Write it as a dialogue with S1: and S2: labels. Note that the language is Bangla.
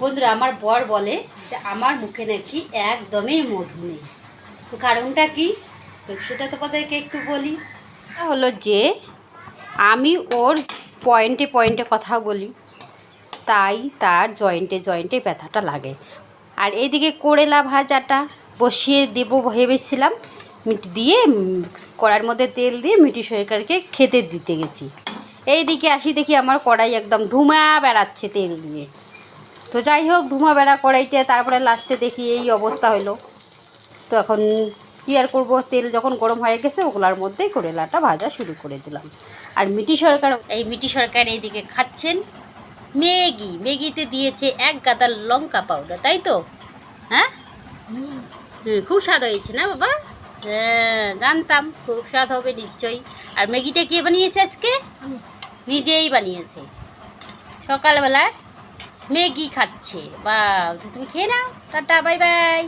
S1: বন্ধুরা, আমার বর বলে যে আমার মুখে নাকি একদমই মধু নেই। তো কারণটা কি? তো সেটা তোমাদেরকে একটু বলি। হলো যে, আমি ওর পয়েন্টে পয়েন্টে কথা বলি, তাই তার জয়েন্টে জয়েন্টে ব্যথাটা লাগে। আর এইদিকে করেলা ভাজাটা বসিয়ে দেবো ভেবেছিলাম, মিট দিয়ে কড়ার মধ্যে তেল দিয়ে মিটি সরকারকে খেতে দিতে গেছি। এইদিকে আসি দেখি আমার কড়াই একদম ধুমা বেড়াচ্ছে তেল দিয়ে। তো যাই হোক ধুমা বেড়া কড়াইতে তারপরে লাস্টে দেখি এই অবস্থা হলো তো এখন কী আর করব? তেল যখন গরম হয়ে গেছে ওগুলার মধ্যেই করেলাটা ভাজা শুরু করে দিলাম। আর মিটি সরকার এই মিটি সরকার এইদিকে খাচ্ছেন। ম্যাগি ম্যাগিতে দিয়েছে এক গাদা লঙ্কা পাউডার তাই তো? হ্যাঁ? হুম, খুব স্বাদ হয়েছে না বাবা? হ্যাঁ জানতাম খুব স্বাদ হবে নিশ্চয়ই। আর ম্যাগিটা কে বানিয়েছে আজকে? নিজেই বানিয়েছে। সকালবেলার ম্যাগি খাচ্ছে। বা তুমি খেয়ে নাও। Tata bye bye.